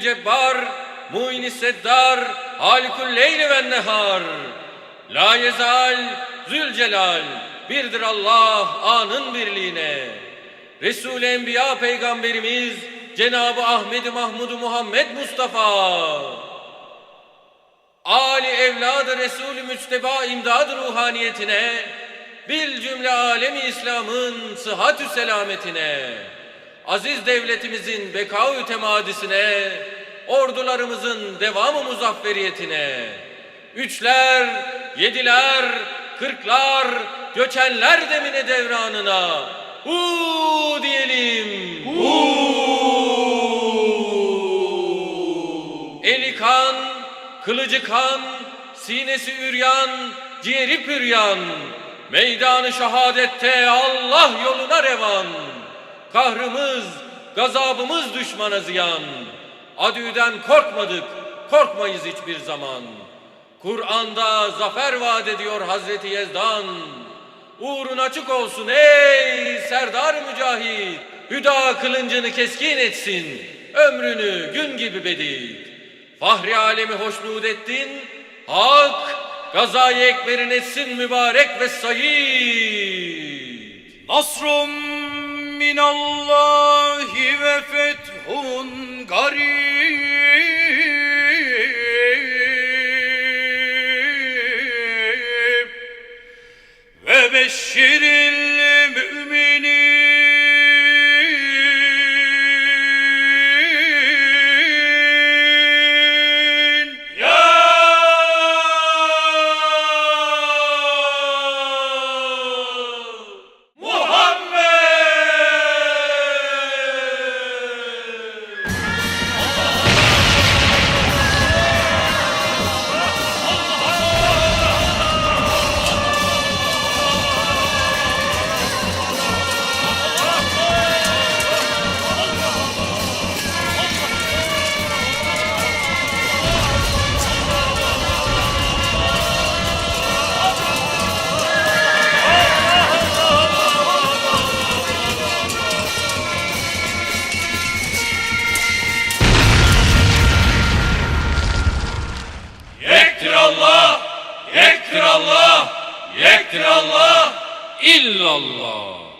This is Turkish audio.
cebbar, muin seddar, halikul leyli ve nehar. La yezal, zülcelal, birdir Allah anın birliğine. Resul-i Enbiya peygamberimiz Cenab-ı Ahmed-i Mahmud-u Muhammed Mustafa. Ali evladı Resul-i Müçteba imdad ruhaniyetine, bil cümle alemi İslam'ın sıhhatü selametine, aziz devletimizin beka-ü temadisine, ordularımızın devamı muzafferiyetine, üçler, yediler, kırklar, göçenler demine devranına, hu diyelim. Eli kan, kılıcı kan, sinesi üryan, ciğeri püryan. Meydanı şehadette Allah yoluna revan. Kahrımız, gazabımız düşmana ziyan. Adüden korkmadık, korkmayız hiçbir zaman. Kur'an'da zafer vaat ediyor Hazreti Yezdan. Uğrun açık olsun ey serdar mücahit. Hüda kılıncını keskin etsin. Ömrünü gün gibi bedit. Fahri alemi hoşnut ettin. Hak gazayı ekberin etsin mübarek ve sayid. Nasrun minallahi ve fethun garib ve beşşiril Yektir Allah, illallah.